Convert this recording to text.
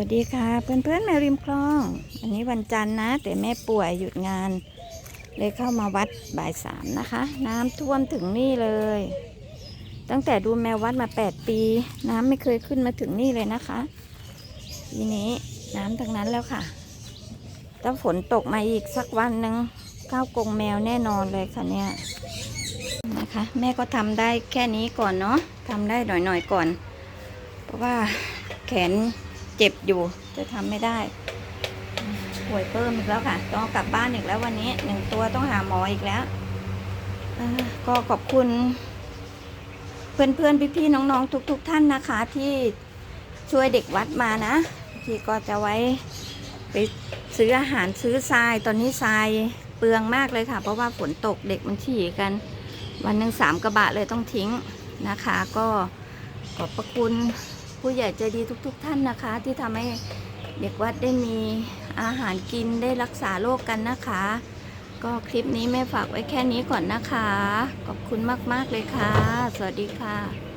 วัสดีค่ะเพื่อนๆแมวริมคลองอันนี้วันจันทร์นะ แต่แม่ป่วยหยุดงาน เลยเข้ามาวัดบ่ายสามนะคะ น้ำท่วมถึงนี่เลย ตั้งแต่ดูแมววัดมา8ปี น้ำไม่เคยขึ้นมาถึงนี่เลยนะคะ ทีนี้น้ำทั้งนั้นแล้วค่ะ ถ้าฝนตกมาอีกสักวันหนึ่งข้าวกรงแมวแน่นอนเลยค่ะเนี่ยนะคะ แม่ก็ทำได้แค่นี้ก่อนเนาะทำได้หน่อยๆก่อน เพราะว่าแขน เจ็บอยู่ จะทำไม่ได้ ป่วยเพิ่มอีกแล้วค่ะ ต้องกลับบ้านอีกแล้ววันนี้หนึ่งตัวต้องหาหมออีกแล้วก็ขอบคุณ เพื่อนๆพี่ๆน้องๆ ทุกๆท่านนะคะ ที่ช่วยเด็กวัดมานะที่ก็จะไว้ไปซื้ออาหารซื้อทรายตอนนี้ทรายเปลืองมากเลยค่ะ เพราะว่าฝนตกเด็กมันฉี่กัน วันหนึ่งสามกระบะเลยต้องทิ้งนะคะ ก็ขอบพระคุณ ผู้ใหญ่ใจดีทุก ๆ ท่านนะคะ ที่ทำให้เด็กวัดได้มีอาหารกินได้รักษาโรคกันนะคะ ก็คลิปนี้แม่ฝากไว้แค่นี้ก่อนนะคะ ขอบคุณมาก ๆ เลยค่ะ สวัสดีค่ะ